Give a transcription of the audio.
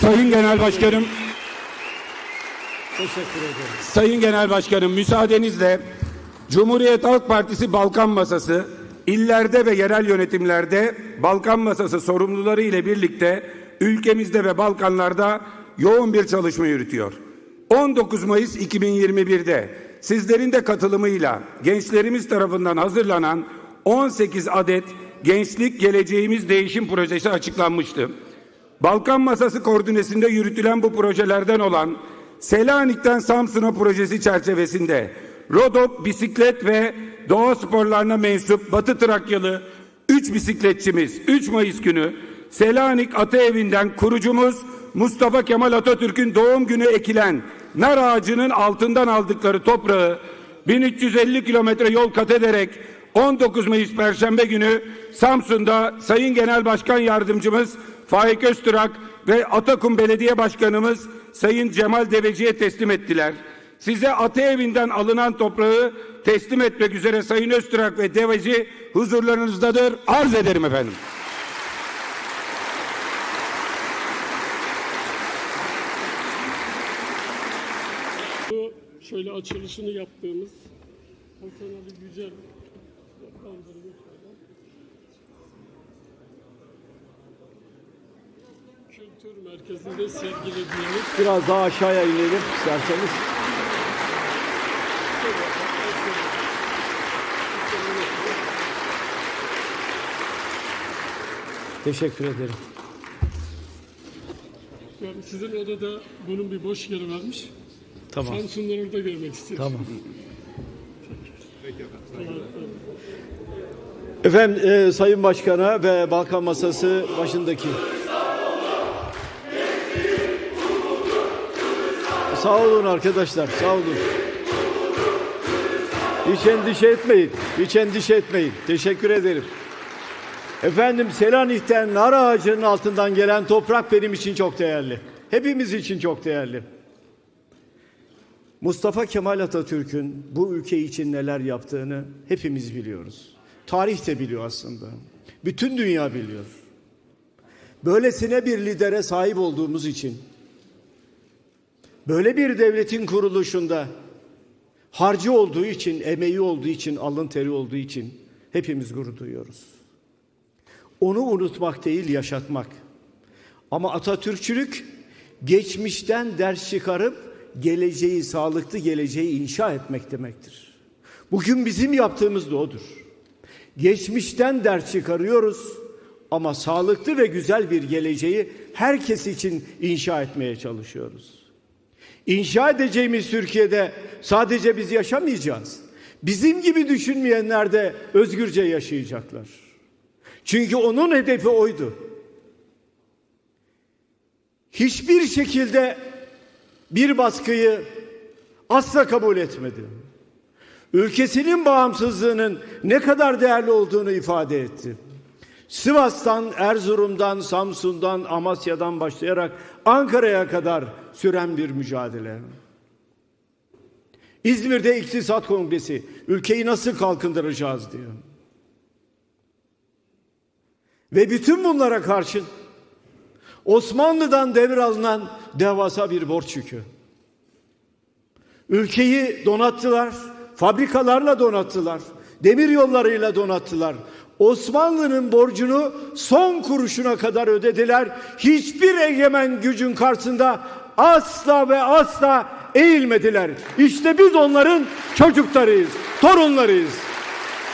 Sayın Genel Başkanım, Teşekkür ederim. Sayın Genel Başkanım müsaadenizle Cumhuriyet Halk Partisi Balkan Masası illerde ve yerel yönetimlerde Balkan Masası sorumluları ile birlikte ülkemizde ve Balkanlarda yoğun bir çalışma yürütüyor. 19 Mayıs 2021'de sizlerin de katılımıyla gençlerimiz tarafından hazırlanan 18 adet Gençlik Geleceğimiz Değişim Projesi açıklanmıştı. Balkan Masası koordinesinde yürütülen bu projelerden olan Selanik'ten Samsun'a projesi çerçevesinde Rodop bisiklet ve doğa sporlarına mensup Batı Trakyalı 3 bisikletçimiz 3 Mayıs günü Selanik Ataevi'nden kurucumuz Mustafa Kemal Atatürk'ün doğum günü ekilen nar ağacının altından aldıkları toprağı 1350 kilometre yol kat ederek 19 Mayıs Perşembe günü Samsun'da Sayın Genel Başkan Yardımcımız Faik Öztürk ve Atakum Belediye Başkanımız Sayın Cemal Deveci'ye teslim ettiler. Size Ataevi'nden alınan toprağı teslim etmek üzere Sayın Öztürk ve Deveci huzurlarınızdadır. Arz ederim efendim. Şöyle açılışını yaptığımız Hasan Ali Yücel kaldırmış şöyle. Kültür Merkezi'nde sergilediğimiz Biraz daha aşağıya inelim isterseniz. Teşekkür ederim. yani sizin odada bunun bir boş yeri varmış. Tamam. Samsun'dan orada görmek istiyorum. Tamam. Efendim e, Sayın Başkan'a ve Balkan Masası başındaki. Sağ olun arkadaşlar, sağ olun. Hiç endişe etmeyin, hiç endişe etmeyin. Teşekkür ederim. Efendim Selanik'ten nar ağacının altından gelen toprak benim için çok değerli. Hepimiz için çok değerli. Mustafa Kemal Atatürk'ün bu ülke için neler yaptığını hepimiz biliyoruz. Tarih de biliyor aslında. Bütün dünya biliyor. Böylesine bir lidere sahip olduğumuz için böyle bir devletin kuruluşunda harcı olduğu için, emeği olduğu için, alın teri olduğu için hepimiz gurur duyuyoruz. Onu unutmak değil, yaşatmak. Ama Atatürkçülük geçmişten ders çıkarıp geleceği, sağlıklı geleceği inşa etmek demektir. Bugün bizim yaptığımız da odur. Geçmişten ders çıkarıyoruz ama sağlıklı ve güzel bir geleceği herkes için inşa etmeye çalışıyoruz. İnşa edeceğimiz Türkiye'de sadece biz yaşamayacağız. Bizim gibi düşünmeyenler de özgürce yaşayacaklar. Çünkü onun hedefi oydu. Hiçbir şekilde bir baskıyı asla kabul etmedi. Ülkesinin bağımsızlığının ne kadar değerli olduğunu ifade etti. Sivas'tan, Erzurum'dan, Samsun'dan, Amasya'dan başlayarak Ankara'ya kadar süren bir mücadele. İzmir'de İktisat Kongresi ülkeyi nasıl kalkındıracağız diyor. Ve bütün bunlara karşın Osmanlı'dan devralınan devasa bir borç yükü. Ülkeyi donattılar, fabrikalarla donattılar, demir yollarıyla donattılar. Osmanlı'nın borcunu son kuruşuna kadar ödediler. Hiçbir egemen gücün karşısında asla ve asla eğilmediler. İşte biz onların çocuklarıyız, torunlarıyız.